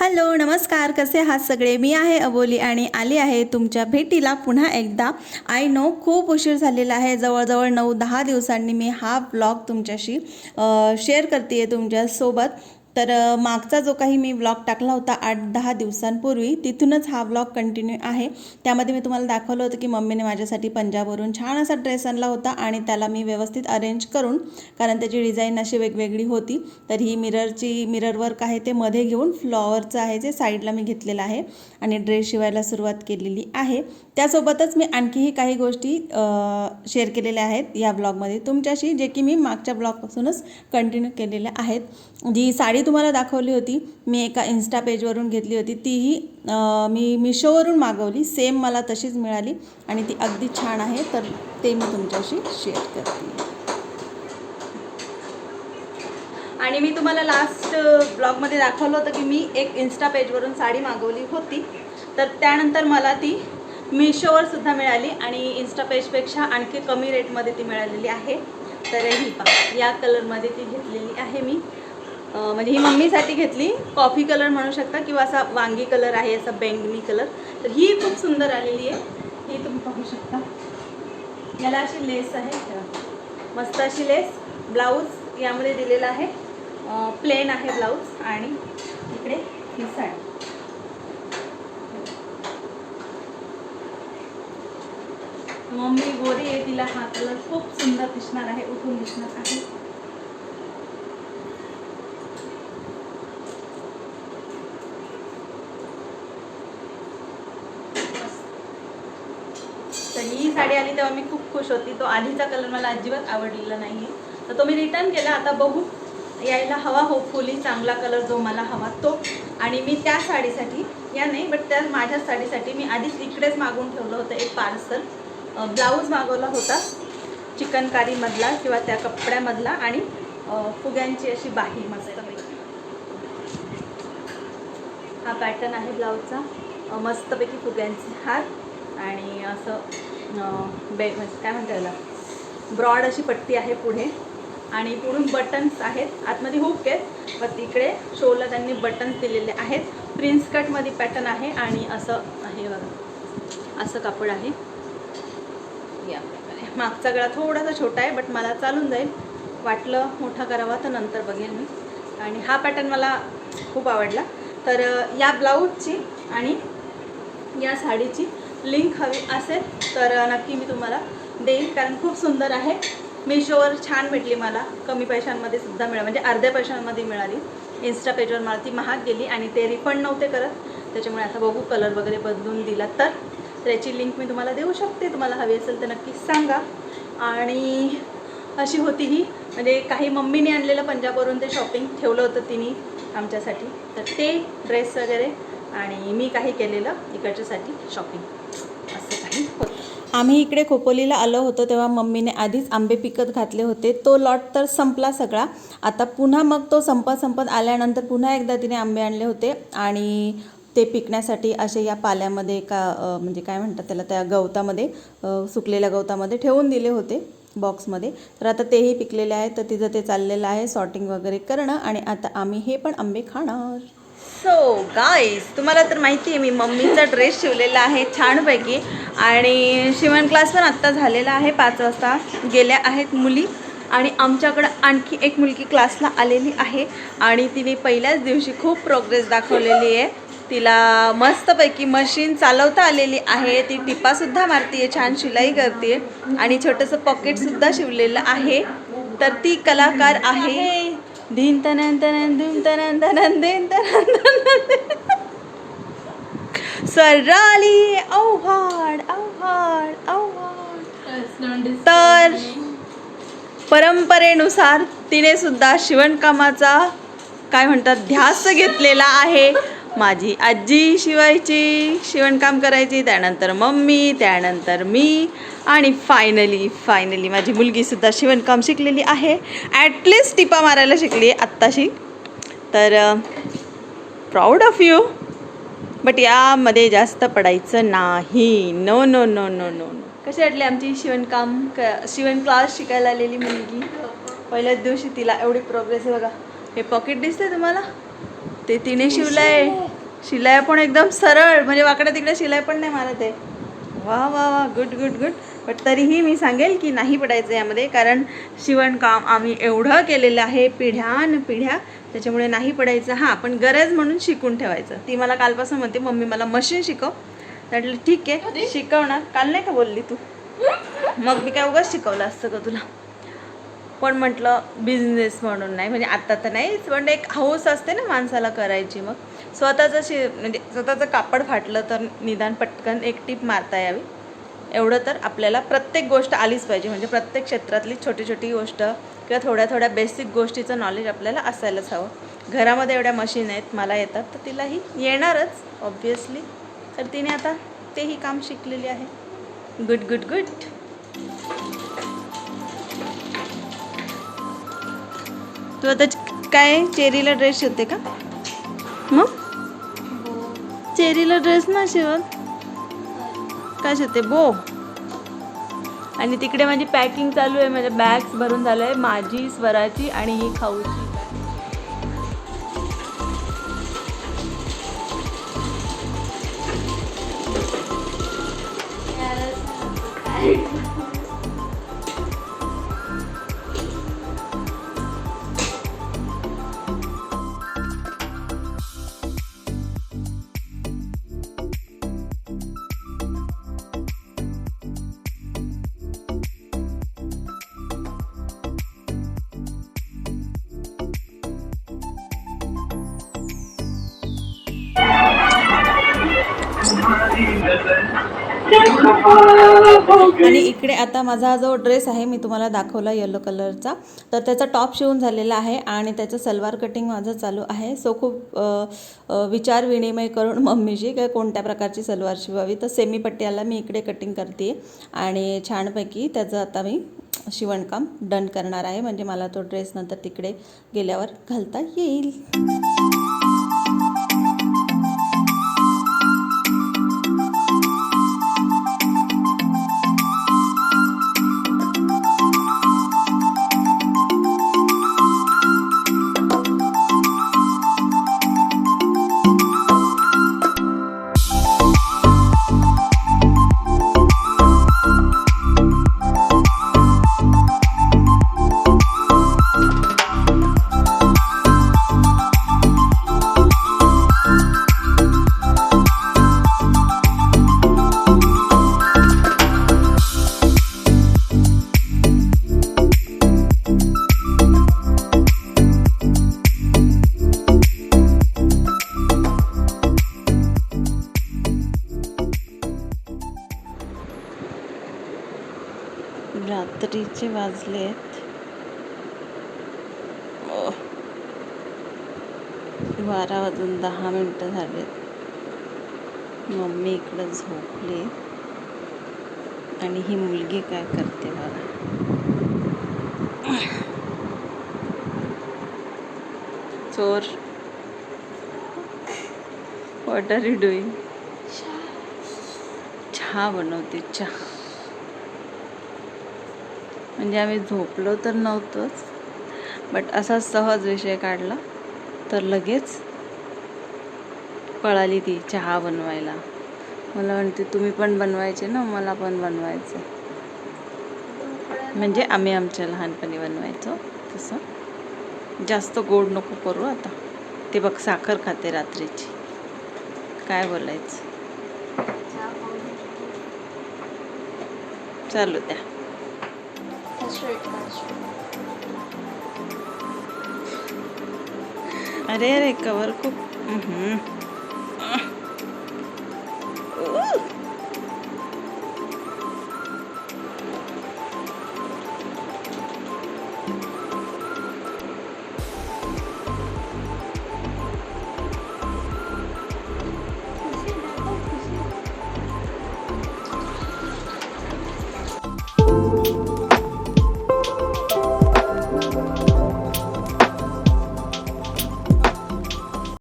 Hello नमस्कार. कसे आहात सगळे? मी आहे अबोली आणि आली आहे तुमच्या भेटीला पुन्हा एकदा. आय नो खूप उशीर झालेला आहे. जवळजवळ नऊ दहा दिवसांनी मी हा ब्लॉग तुमच्याशी शेअर करते आहे तुमच्यासोबत. तर मागचा जो काही मी ब्लॉग टाकला होता आठ दहा दिवसांपूर्वी तिथूनच हा ब्लॉग कंटिन्यू आहे. त्यामध्ये मी तुम्हाला दाखवलं होतं की मम्मीने माझ्यासाठी पंजाबवरून छान असा ड्रेस आणला होता आणि त्याला मी व्यवस्थित अरेंज करून कारण त्याची डिझाईन अशी वेगवेगळी होती तर ही मिररची मिरर वर्क आहे ते मध्ये घेऊन फ्लॉवरचं आहे जे साईडला मी घेतलेलं आहे आणि ड्रेस शिवायला सुरुवात केलेली आहे. त्यासोबतच मी आणखीही काही गोष्टी शेअर केलेल्या आहेत या ब्लॉगमध्ये तुमच्याशी जे की मी मागच्या ब्लॉगपासूनच कंटिन्यू केलेल्या आहेत. जी साडी तुम्हाला दाखवली होती. मी एका इन्स्टा पेजवरून घेतली होती. तीही मी मिशोवरून मागवली. सेम मला तशीच मिळाली आणि ती अगदी छान आहे. तर ते मी तुमच्याशी शेअर करते. आणि मी तुम्हाला लास्ट ब्लॉगमध्ये दाखवलं होतं की मी एक इन्स्टा पेजवरून साडी मागवली होती. तर त्यानंतर मला ती मिशोवर सुद्धा मिळाली आणि इन्स्टा पेजपेक्षा आणखी कमी रेटमध्ये ती मिळालेली आहे. तर ही पहा. या कलरमध्ये ती घेतलेली आहे मी. म्हणजे ही मम्मीसाठी घेतली. कॉफी कलर म्हणू शकता किंवा असा वांगी कलर आहे असा बेंगनी कलर. तर ही खूप सुंदर आलेली आहे. ही तुम्ही पाहू शकता. याला अशी लेस आहे. मस्त अशी लेस. ब्लाऊज यामध्ये दिलेला आहे. प्लेन आहे ब्लाऊज आणि इकडे ही साडी. मम्मी गोरी आहे तिला हा कलर खूप सुंदर दिसणार आहे उठून दिसणार आहे. तर ही साडी आली तेव्हा मी खूप खुश होती. तो आधीचा कलर मला अजिबात आवडलेला नाही आहे तर तो मी रिटर्न केला. आता बघू. यायला हवा होपफुली चांगला कलर जो मला हवा तो. आणि मी त्या साडीसाठी या नाही बट त्या माझ्या साडीसाठी मी आधीच इकडेच मागून ठेवलं होतं एक पार्सल ब्लाऊज मागवला होता. चिकनकारीमधला किंवा त्या कपड्यामधला आणि फुग्यांची अशी बाही मस्त हा पॅटर्न आहे ब्लाऊजचा मस्तपैकी फुग्यांचे हात आणि असं बे म्हणजे काय म्हणता याला? ब्रॉड अशी पट्टी आहे पुढे आणि पुढून बटन्स आहेत. आतमध्ये हुक आहेत व तिकडे शोला त्यांनी बटन्स दिलेले आहेत. प्रिन्स कटमध्ये पॅटर्न आहे आणि असं आहे बघा असं कापड आहे. या प्रकारे. मागचा गळा थोडासा छोटा आहे बट मला चालून जाईल. वाटलं मोठा करावा तर नंतर बघेल मी. आणि हा पॅटर्न मला खूप आवडला. तर या ब्लाऊजची आणि या साडीची लिंक हवी असेल तर नक्की मी तुम्हाला देईन. कारण खूप सुंदर आहे. मिशोवर छान भेटली मला. कमी पैशांमध्ये सुद्धा मिळाली. म्हणजे अर्ध्या पैशांमध्ये मिळाली. इन्स्टा पेजवर मला ती महाग गेली आणि ते रिफंड नव्हते करत. त्याच्यामुळे आता बघू कलर वगैरे बदलून दिला तर. त्याची लिंक मी तुम्हाला देऊ शकते. तुम्हाला हवी असेल तर नक्की सांगा. आणि अशी होती ही. म्हणजे काही मम्मीने आणलेलं पंजाबवरून ते शॉपिंग ठेवलं होतं तिने आमच्यासाठी. तर ते ड्रेस वगैरे आणि मी काही केलेलं इकडच्यासाठी शॉपिंग असं काही होतं. आम्ही इकडे खोपोलीला आलो होतो तेव्हा मम्मीने आधीच आंबे पिकत घातले होते. तो लॉट तर संपला सगळा. आता पुन्हा मग तो संपत संपत आल्यानंतर पुन्हा एकदा तिने आंबे आणले होते आणि ते पिकण्यासाठी असे या पाल्यामध्ये का म्हणजे काय म्हणतात त्याला त्या गवतामध्ये सुकलेल्या गवतामध्ये ठेवून दिले होते बॉक्समध्ये तर आता तेही पिकलेले आहेत. तर तिचं ते चाललेलं आहे. सॉर्टिंग वगैरे करणं आणि आता आम्ही हे पण आंबे खाणार. सो गाईज तुम्हाला तर माहिती आहे मी मम्मीचा ड्रेस शिवलेला आहे छानपैकी. आणि शिवण क्लास पण आत्ता झालेला आहे पाच वाजता. गेल्या आहेत मुली. आणि आमच्याकडं आणखी एक मुलगी क्लासला आलेली आहे. आणि तिने पहिल्याच दिवशी खूप प्रोग्रेस दाखवलेली आहे. तिला मस्तपैकी मशीन चालवता आलेली आहे. ती टिपासुद्धा मारते छान शिलाई करते आणि छोटंसं पॉकेटसुद्धा शिवलेलं आहे. तर ती कलाकार आहे. धीन तनन तनन धूम तनन तनन दिन तनन स्वराली औहाड औहाड औहाड तर परंपरेनुसार तिने सुद्धा शिवणकामाचा काय म्हणतात ध्यास घेतलेला आहे. माझी आजी शिवायची शिवणकाम करायची त्यानंतर मम्मी त्यानंतर मी आणि फायनली फायनली माझी मुलगीसुद्धा शिवणकाम शिकलेली आहे. ॲटलिस्ट टिपा मारायला शिकली आहे आत्ताशी. तर प्राऊड ऑफ यू बट यामध्ये जास्त पडायचं नाही. No no no no no no कशी वाटली आमची शिवणकाम क शिवण क्लास शिकायला आलेली मुलगी? पहिल्याच दिवशी तिला एवढी प्रोग्रेस आहे बघा. हे पॉकेट दिसतंय तुम्हाला? ते तिने शिवलंय. शिलाई पण एकदम सरळ म्हणजे वाकडे तिकडे शिलाई पण नाही मारत आहे. वा वा वा गुड गुड गुड. बट तरीही मी सांगेल की नाही पडायचं यामध्ये कारण शिवणकाम आम्ही एवढं केलेलं आहे पिढ्यान पिढ्या त्याच्यामुळे नाही पडायचं. हां पण गरज म्हणून शिकून ठेवायचं. ती मला कालपासून म्हणते मम्मी मला मशीन शिकव. म्हटलं ठीक आहे शिकवणार. काल नाही का बोलली तू? मग मी काय उगाच शिकवलं असतं का तुला. पण म्हटलं बिझनेस म्हणून नाही म्हणजे आता तर नाहीच पण एक हौस असते ना माणसाला करायची मग. स्वतःचं शि म्हणजे स्वतःचं कापड फाटलं तर निदान पटकन एक टीप मारता यावी. एवढं तर आपल्याला प्रत्येक गोष्ट आलीच पाहिजे म्हणजे प्रत्येक क्षेत्रातली छोटी छोटी गोष्ट किंवा थोड्या थोड्या बेसिक गोष्टीचं नॉलेज आपल्याला असायलाच हवं. घरामध्ये एवढ्या मशीन आहेत मला येतात तर तिलाही येणारच ऑब्वियसली तर तिने आता तेही काम शिकलेली आहे. गुड गुड गुड तू आता काय चेरीला ड्रेस शिवते का? मग? चेरीला ड्रेस ना शिवत. काय शिवते? बो. आणि तिकडे माझी पॅकिंग चालू आहे. माझ्या बॅग्स भरून झालं. आहे माझी स्वराची आणि ही खाऊची. आणि इकडे आता माझा जो ड्रेस आहे मी तुम्हाला दाखवला येलो कलरचा तर त्याचा टॉप शिवून झालेला आहे आणि त्याचं सलवार कटिंग माझं चालू आहे. सो खूप विचार विनिमय करून मम्मीशी काय कोणत्या प्रकारची सलवार शिवावी. तर सेमी पट्ट्याला मी इकडे कटिंग करते आणि छानपैकी त्याचं आता मी शिवणकाम डन करणार आहे. म्हणजे मला तो ड्रेस नंतर तिकडे गेल्यावर घालता येईल. वाजलेत. बारा वाजून दहा मिनटं झालेत. मम्मी इकडं झोपली. आणि ही मुलगी काय करते बघा. चोर. वॉट आर यू डुईंग चहा बनवते चहा. म्हणजे आम्ही झोपलो तर नव्हतोच बट असा सहज विषय काढला तर लगेच पळाली ती चहा बनवायला. मला म्हणते तुम्ही पण बनवायचे ना मला पण बनवायचं. म्हणजे आम्ही आमच्या लहानपणी बनवायचो तसं. जास्त गोड नको करू आता. ते बघ साखर खाते रात्रीची. काय बोलायचं? चालू द्या. అరే రే కవర్కు